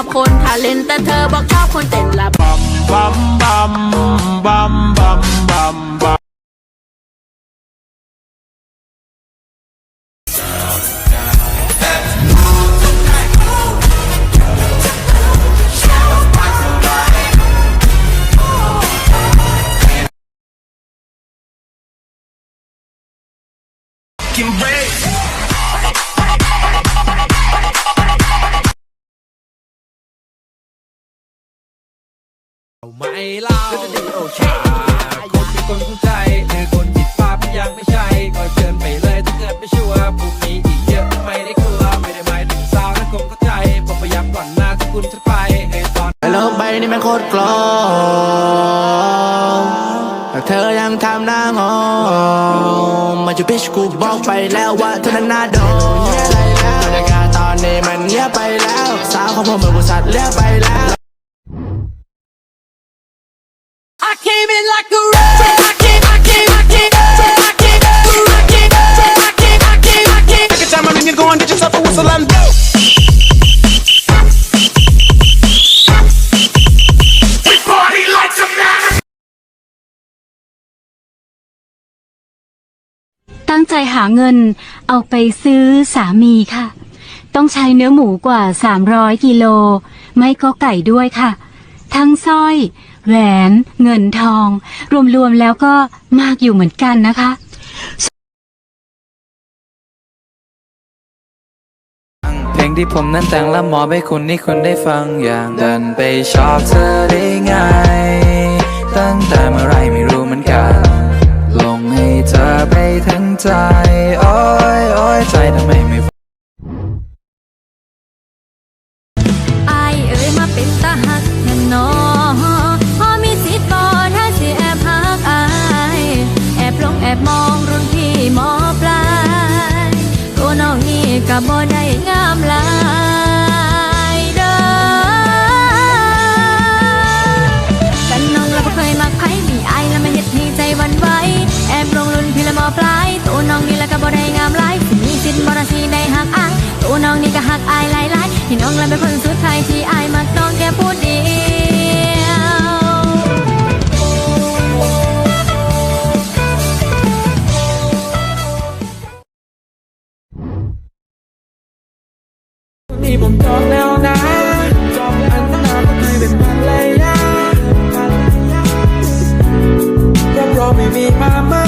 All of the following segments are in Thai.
อบคนทาเล่นแต่เธอบอกชอบคนเต้นละบอมบอมบอมบอมบอมบอม เล่าโอชาคนเป็นคนเข้าใจหรือคนผิดพลาดยังไม่ใช่ก็เชิญไปเลยถ้าเกิดไม่ชัวร์พรุ่งนี้อีกเยอะไม่ได้กลัวไม่ได้หมายถึงสาวนะคงเข้าใจผมพยายามก่อนหน้าที่คุณจะไปไอ้ตอนโลกใบนี้มันโคตรกลมแต่เธอยังทำหน้างอมาจูบิชกูบอกไปแล้วว่าเธอนั้นน่าโดนบรรยากาศตอนนี้มันเงียบไปแล้ว สาวของผมเหมือนบริษัทเลียไปแล้ว ตั้งใจหาเงินเอาไปซื้อสามีค่ะ ต้องใช้เนื้อหมูกว่า 300 กิโล ไม่ก็ไก่ด้วยค่ะ ทั้งสร้อย แหวน เงินทอง รวมๆแล้วก็มากอยู่เหมือนกันนะคะ เพลงที่ผมนั้นแต่งแล้วมอบให้คุณนี่คุณได้ฟังอย่างดันไปชอบเธอได้ไง ตั้งแต่เมื่อไรไม่รู้เหมือนกัน ลงให้เธอไปทั้งใจ โอ้ยโอ้ยใจทำไมไม่ บ่ได้งามลายเด้อกันน้องเราบ่เคยมักไผมีอายแล้วมาเฮ็ดให้ใจวันไหวแอบลงลุ่นพี่ละมอปลายตัวน้องนี่ละก็บ่ได้งามลายสิมีสิทธิ์บ่น่าสิได้หักอายตัวน้องนี่ก็หักอายหลายๆที่น้องละเป็นคนสุดท้ายที่อาย นี่ผมจองแล้วนะจองอันนาก็เคยเป็นภรรยารับรองไม่มีมาม่า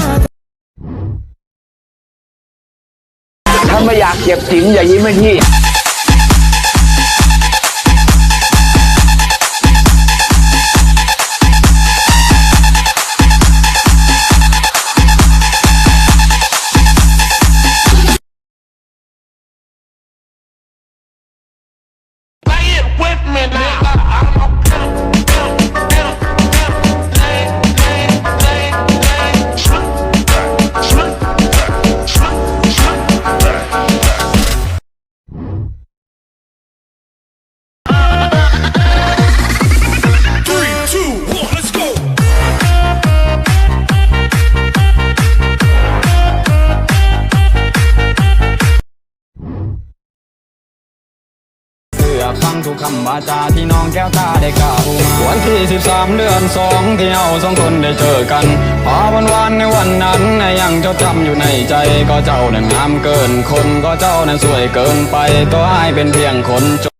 ถ้าไม่อยากเจ็บจิ๋มอย่ายิ้มให้พี่ ทุกคำวาจาที่น้องแก้วตาได้กล่าววันที่ 13 เดือนสองที่เราสองคนได้เจอกันพอวันวานในวันนั้นยังจดจำอยู่ในใจ ก็เจ้านั้นงามเกินคนก็เจ้านั้นสวยเกินไป ตัวอ้ายเป็นเพียงคน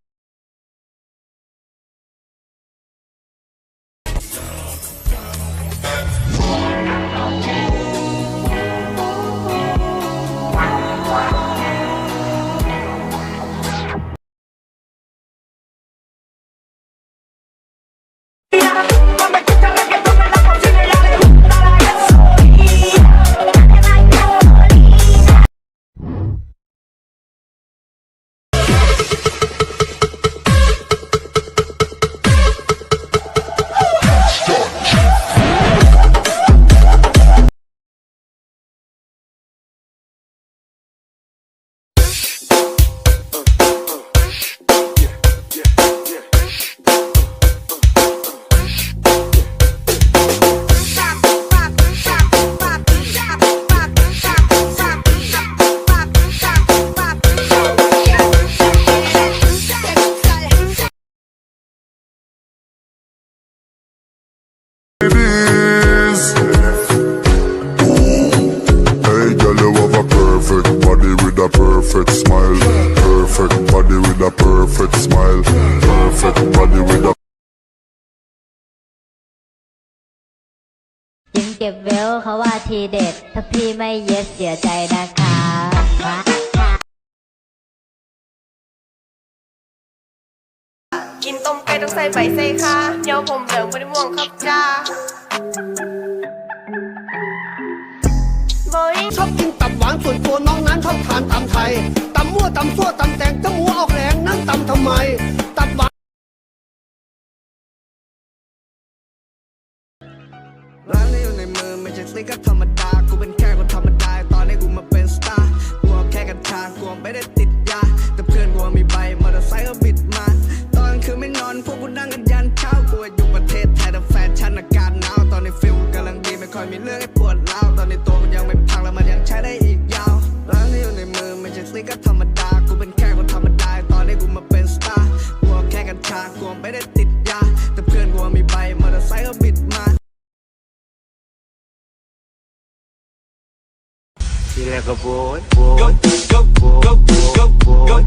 perfect smile Perfect body with a ยังเก็บเวลเขาว่าทีเด็ด ถ้าพี่ไม่เยสเสียใจนะคะกินต้มไก่ต้องใส่ใบเซค่ะเดี๋ยวผมเหลืองไม่ได้ม่วงครับจ้าชอบกินตับหวานส่วนตัวน้องนั้นชอบทานตำไทยตำมั่วตำซั่วตำแตงตำ ไม ตับหวาร้านนี้อยู่ในมือไม่ใช่สติ๊กเกอร์ธรรมดา กูเป็นแค่คนธรรมดา ตอนนี้กูมาเป็นสตาร์กูเอาแค่กัญชากูไม่ได้ติด กก็โวยโวยโวยโวยโวยโวยโวย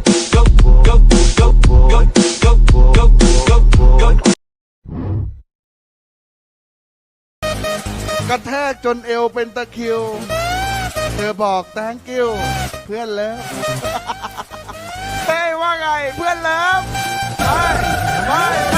กระแทกจนเอวเป็นตะคริว เธอบอก thank you เพื่อนเลิฟเฮ้ยว่าไงเพื่อนเลิฟไปไปไป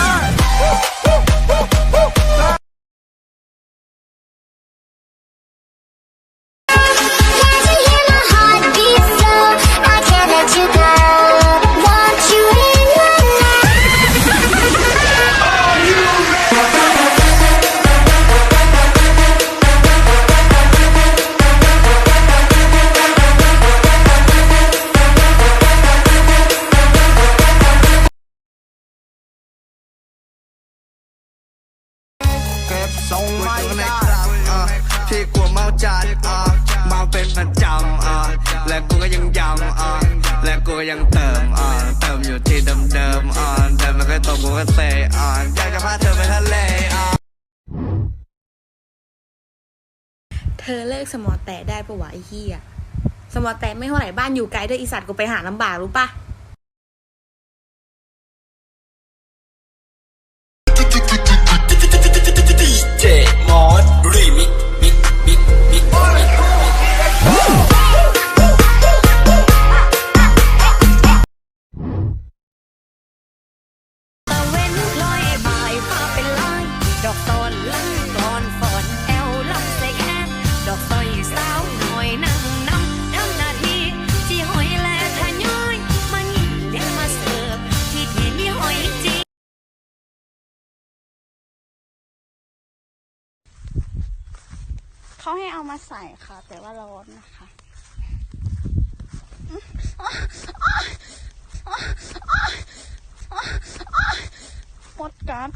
เดิมๆอะเดิมมันก็ตกกูก็เซอะอยากจะพาเธอไปทะเลอะเธอเลิกสมอแตะได้ปะวะไอ้เหี้ยสมอแตะไม่เท่าไหร่บ้านอยู่ไกลด้วยอีสัตว์กูไปหาลำบากรู้ปะ เขาให้เอามาใส่ค่ะ แต่ว่าร้อนนะคะหมดกัด